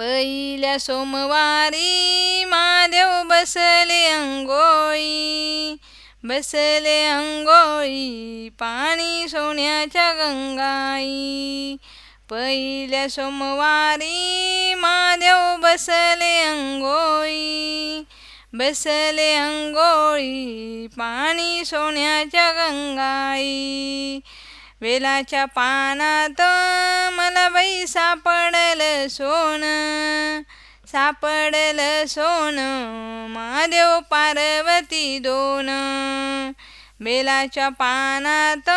पहिल्या सोमवारी माधव बसले अंगोई बसले अंगोई पाणी सोन्याच्या गंगाई. पहिल्या सोमवारी माधव बसले अंगोई बसले अंगोळी पाणी सोन्याच्या गंगाई. वेलाच्या पानात बाई सापडलं सोन सापडलं सोन महादेव पार्वती दोन. बेलाच्या पानात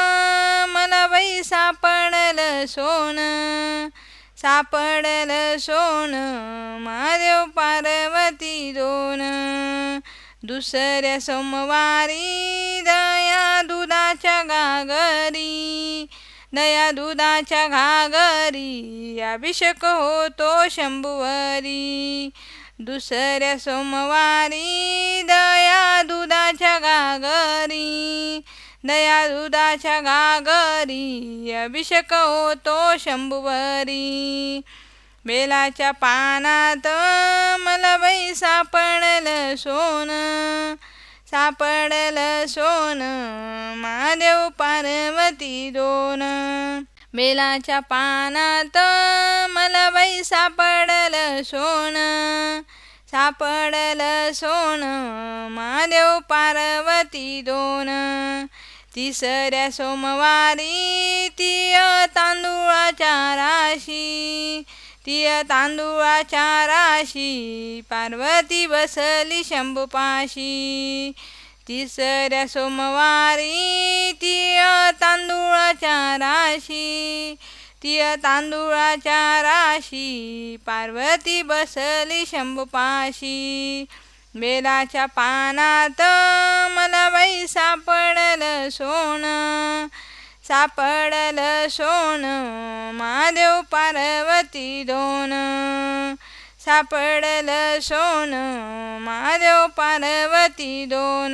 मला बाई सापडलं सोन सापडलं सोन महादेव पार्वती दोन. दुसऱ्या सोमवारी दया दुधाच्या घागरी दया दुधाच्या घागरी अभिषेक होतो शंभुवरी. दुसऱ्या सोमवारी दया दुधाच्या घागरी दया दुधाच्या घागरी अभिषेक होतो शंभुवरी. बेलाच्या पानात मला बैसा पडलं सोनं सापडलं सोन महादेव पार्वती दोन. बेलाच्या पानात मला बाई सापडलं सोन सापडलं सोन महादेव पार्वती दोन. तिसऱ्या सोमवारी ती तांदूळाच्या राशी तिय तांदूळाच्या राशी पार्वती बसली शंभूपाशी. तिसऱ्या सोमवारी तिय तांदूळाच्या राशी ती तांदूळाच्या राशी पार्वती बसली शंभूपाशी. बेलाच्या पानात मला बाई सापडलं सोन सापडल सोन महादेव पार्वती दोन. सापडल सोन महादेव पार्वती दोन.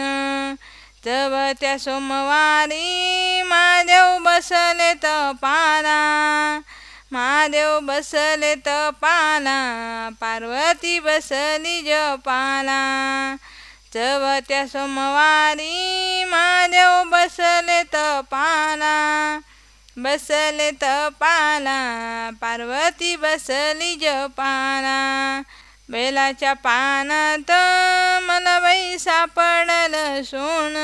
तव त्या सोमवारी महादेव बसले तपाला महादेव बसले तपाला पार्वती बसली जपाला. तव त्या सोमवारी महादेव बसले तपाला बसले तपाला पार्वती बसली जपाला. बेलाच्या पानात मला बाई सापडलं सोन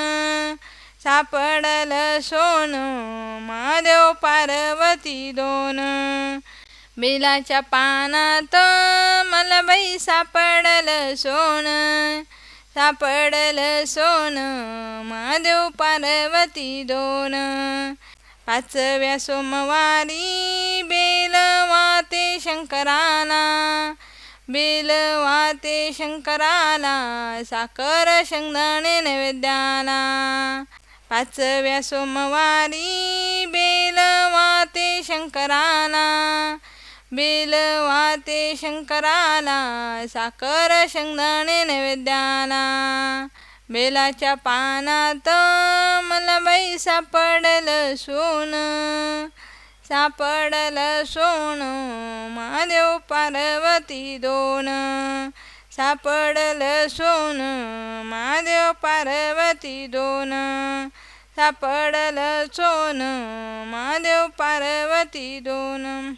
सापडलं सोन महादेव पार्वती दोन. बेलाच्या पानात मला बाई सापडलं सोन सापडल सोन महादेव पार्वती दोन. पाचव्या सोमवारी बेलवाते शंकराला बेलवाते शंकराला साखर शेंगदाणे नैवेद्याला. पाचव्या सोमवारी बेलवाते शंकराला बेलवाते शंकराला साखर शेंगदाणे नैवेद्याला. बेलाच्या पानात मला बाई सापडलं सोन सापडलं सोन महादेव पार्वती दोन. सापडलं सोन महादेव पार्वती दोन. सापडलं सोन महादेव पार्वती दोन.